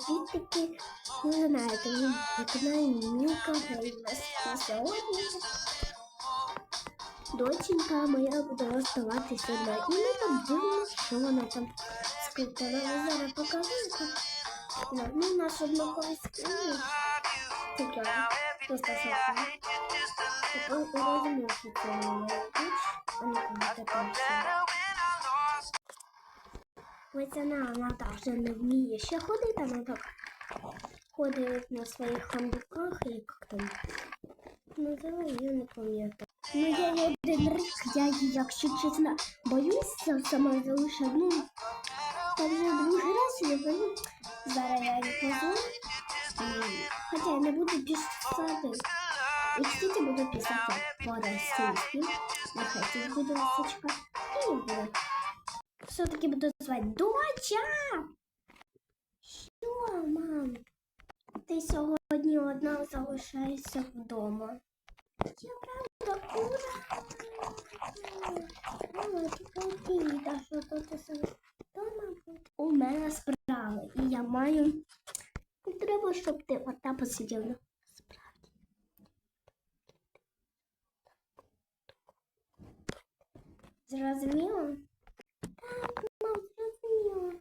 підписники. Ви знаєте, ви на каналі Мілка Геймес. І сьогодні доченька моя буде розставатися на і ми там дивимося, що вона там скриптала. Зараз покажу. Ну, ну, наш однаковий скрин. Таке, просто шапка. Тепер я розумію, що це моя Вона так не вміє ще ходити, вона так ходить на своїх хандуках, як там називаю, я не пам'ятаю. Ну я її один рік, я її, якщо чесно, боюся сама залишати. Ну, та вже другий раз я боюсь. Зараз я її позову. Хоча я не буду писати. І, кстати, буду писати по-російськи. Нехай тут буде лисичка. І буде. Все-таки буду звати Доча! Що, мам? Ти сьогодні одна залишаєшся вдома. Я правда ура! Мама, ти побіда, що тут вдома? У мене справи, і я маю. Треба, щоб ти ота. Справді. Зрозуміло? Так, мам, зрозуміло.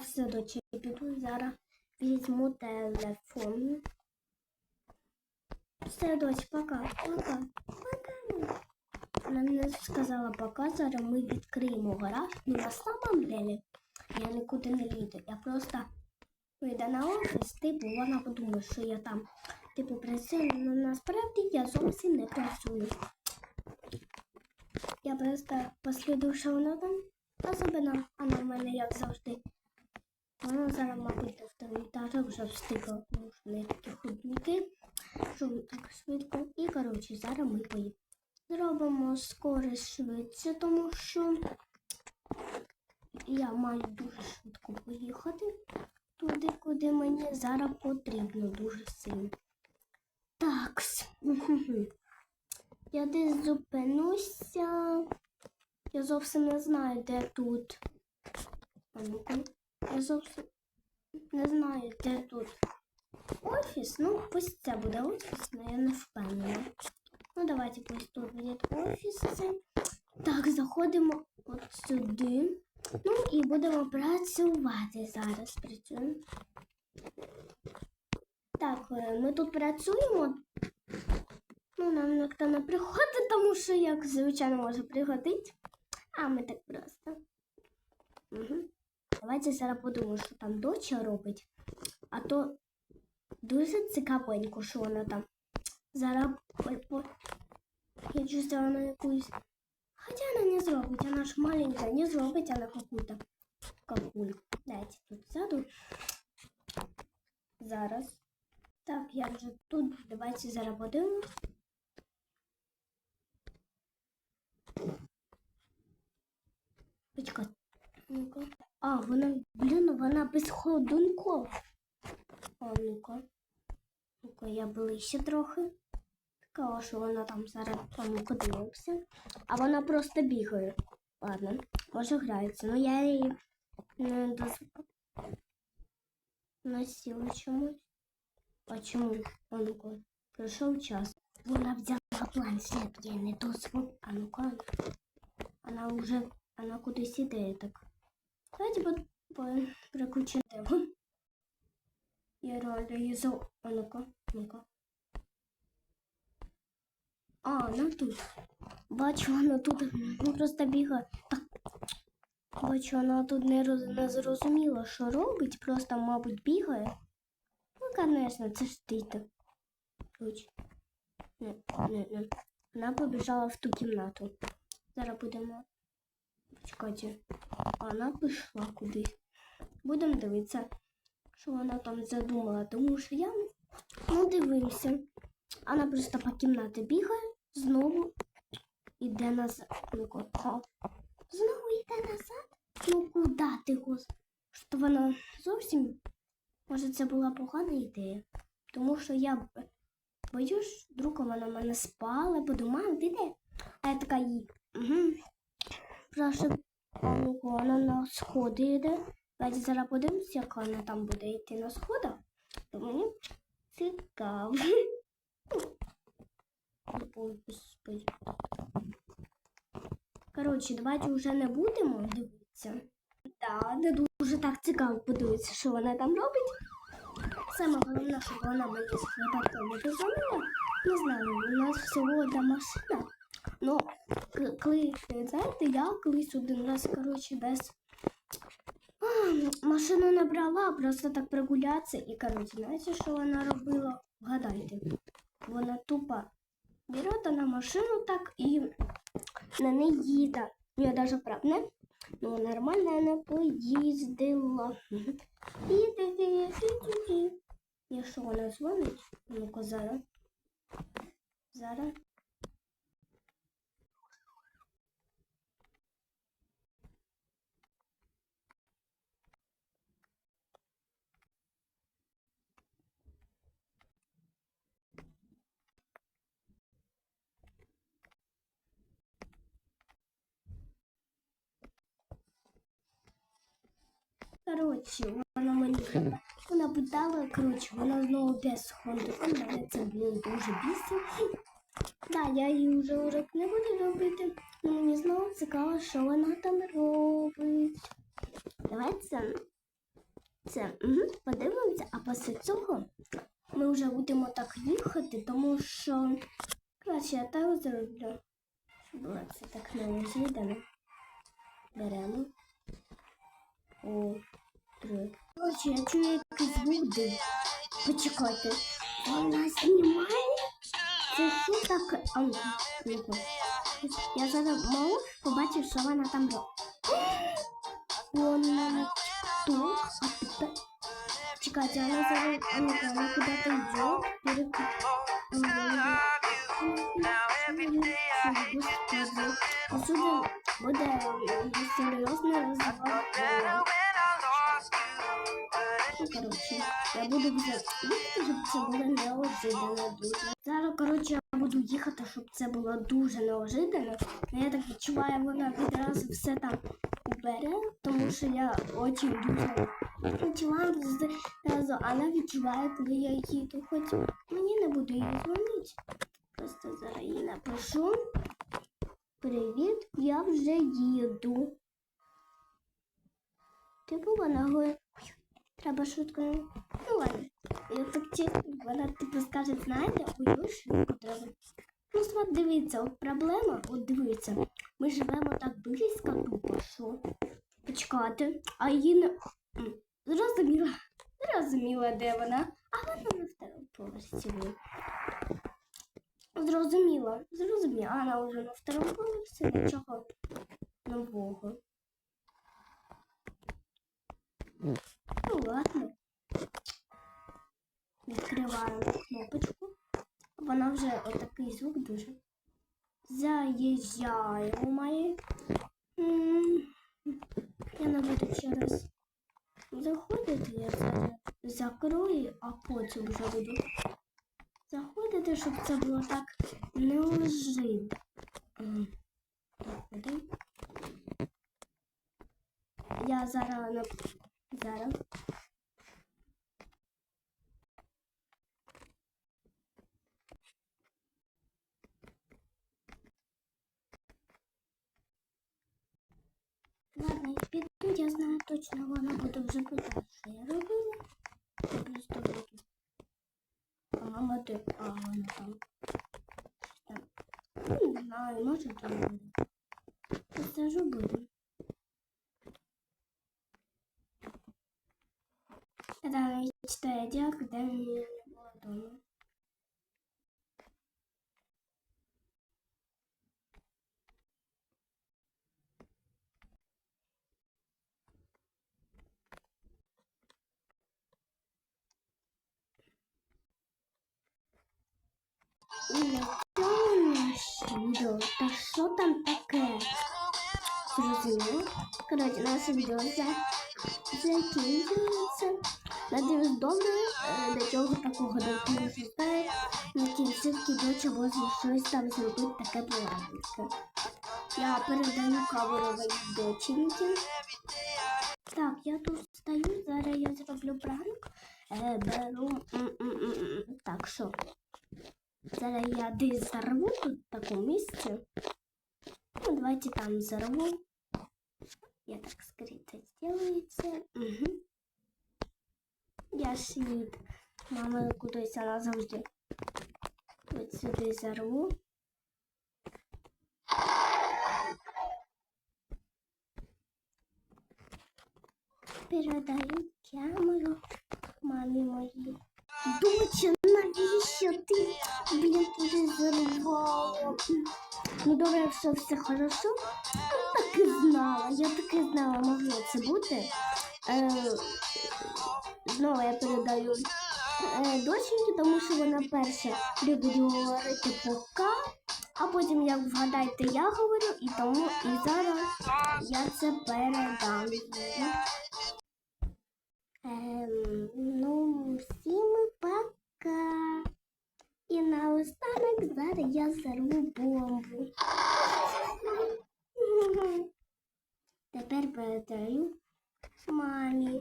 Все, дочі, піду зараз візьму телефон. Все, дочь, пока, пока, пока. Вона мені сказала пока, зараз ми відкриємо гараж. Ну, на самом деле, я нікуди не їду. Я просто вийду на офіс, типу, вона подумає, що я там, типу, працюю, але насправді я зовсім не працюю. Я просто послідую, що вона там особливо, вона в мене, як завжди. Вона зараз, мабуть, на второй вже встигла, такі худники, що так швидко. І, коротше, зараз ми поїдемо. Зробимо скорість швидше, тому що я маю дуже швидко поїхати туди, куди мені зараз потрібно дуже сильно. Так. Я десь зупинуся. Я зовсім не знаю, де тут. А ну-ка. Я зовсім не знаю, де тут офіс. Ну, пусть це буде офіс, але я не впевнена. Ну, давайте пусть тут буде офіс. Так, заходимо от сюди. Ну і будемо працювати зараз. Працюємо. Так, е, ми тут працюємо. Ну, нам ніхто не приходить, тому що як звичайно може приходити. А ми так просто. Угу. Давайте зараз подумаємо, що там доча робить. А то дуже цікавенько, що вона там. Зараз я чувствую, вона якусь. Хоча вона не зробить, вона ж маленька, не зробить вона какую-то какульку. Дайте тут ззаду. Зараз. Так, я вже тут. Давайте зараз подивимось. Почекай. Ну-ка. А, вона, блін, вона без ходунков. А ну-ка. Ну-ка, я ближче трохи. Така, що вона там зараз а ну-ка дивимося. А вона просто бігає. Ладно, може грається. Ну я її не дозволю. Носила чомусь. А чому? А ну-ка. Пройшов час. Вона взяла планшет, я не дозволю. А ну-ка. Вона вже вона кудись іде так. Давайте по, по переключимо. Я за... А ну-ка, ну-ка. А, вона тут. Бачу, вона тут ну, просто бігає. Бачу, вона тут не, роз... не зрозуміла, що робить, просто, мабуть, бігає. Ну, звісно, це ж ти так. Не, не, не. Вона побіжала в ту кімнату. Зараз будемо. Почекайте. А вона пішла кудись. Будемо дивитися, що вона там задумала, тому що я ну дивимося. Вона просто по кімнаті бігає, знову йде назад. Ну, знову йде назад. Ну куди ти гос? Що вона зовсім. Може, це була погана ідея. Тому що я боюсь, вдруг вона мене спала, подумала, де? А я така їй. Угу. Прошу, вона на сходи йде. Давайте зараз подивимося, як вона там буде йти на сходах. То мені цікаво. Коротше, давайте вже не будемо дивитися. Да, не дуже так цікаво подивитися, що вона там робить. Саме головне, щоб вона мені випадково не. Не знаю, у нас всього одна машина. Ну, коли, знаєте, я колись один раз, коротше, без машину не брала, просто так прогулятися. І, коротше, знаєте, що вона робила? Вгадайте. Вона тупо бере на машину так і на неї їде. Я даже прав, не? Ну, нормально не поїздила. І Якщо вона дзвонить, ну-ка зараз. Зараз. Коротше, вона мені вона питала, коротше, вона знову без хондика. Мене це блін дуже бісить. Да, я її вже урок не буду робити. мені знову цікаво, що вона там робить. Давай це, угу, подивимося, а після цього ми вже будемо так їхати, тому що краще я так зроблю. Щоб було це так не неожиданно. Беремо. Три. Короче, я чую якийсь звук дим. Почекайте. Вона знімає? Це що таке? А, ну. Я зараз мало побачив, що вона там робить. Вона тут, а тепер... Чекайте, вона зараз... А ну-ка, вона куди-то йде. Перек... Господи. Отсюда буде серйозна розвага. Буду вже. Зараз, коротше, я буду їхати, щоб це було дуже неожиданно. Ну, Я так відчуваю, вона відразу все там убере, тому що я дуже дуже відчуваю зразу, вона відчуває, коли я їду. Хоч мені не буду їй дзвонити. Просто зараз їй напишу. Привіт, я вже їду. Ти була ногою. Треба швидко. Ладно. Я так вона типу скаже, знаєте, ой, швидко треба. Просто от дивіться, от проблема, от дивіться, ми живемо так близько тупо, що почекати, а її не зрозуміла, зрозуміла, де вона, а вона на второму поверсі. Зрозуміла, зрозуміла, а вона вже на второму поверсі, нічого нового. Ну ладно. Відкриваємо кнопочку. Вона вже отакий звук дуже. Заїжджаємо має. Я не буду ще раз заходити, я зараз закрою, а потім вже буду заходити, щоб це було так. М, заходимо. Я зараз зараз. Ладно, я піду, я знаю точно, вона буде вже питати, що я робила. Я буду. А мама ти, а вона там. Там. Ну, Не знаю, може там буде. Ж буду. Я читаю дел, когда меня не было дома. Відео. Та що там таке? Зрозуміло. Коротше, наше відео за- закінчується. Надіюсь, добре, е, до чого такого допомогти. На кінцівки до чого щось там зробити таке порадницьке. Я передаю каверовій доченьки. Так, я тут встаю, зараз я зроблю пранк. Е, беру. Так, що? Зараз я десь зарву тут в такому місці. Ну, давайте там зарву. Я так скрыто сделается. Угу. Я світ. Мама кудись вона завжди. От сюди зарву. Передаю камеру мамі моїй. Доча, навіщо ти, блін, туди зарвала? Ну добре, якщо все хорошо. Так і знала. Я так і знала, могло це бути. Е, знову я передаю е, доченьки, тому що вона перша любить говорити пока, а потім, як вгадайте, я говорю, і тому і зараз я це передам. Ем, ну, всім пока. І наостанок зараз я зарву бомбу. Тепер передаю мамі.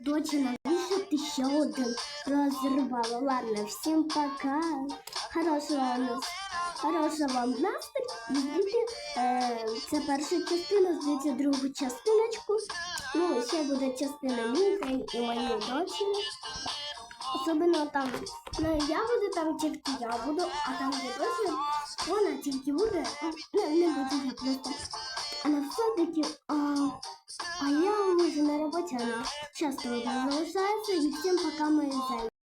Доча, навіщо ти ще один розривала? Ладно, всім пока. Хорошого вам нас. Хорошого вам настрій. І е, це перша частина, ждіть другу частиночку. Ну, ще буде частина мій і моєї дочі. Особливо там, на я буду там тільки я буду, а там де дочі, вона тільки буде, не, не буде я просто. Але все-таки, а, а я вже на роботі, вона часто залишається, і всім пока ми зайці.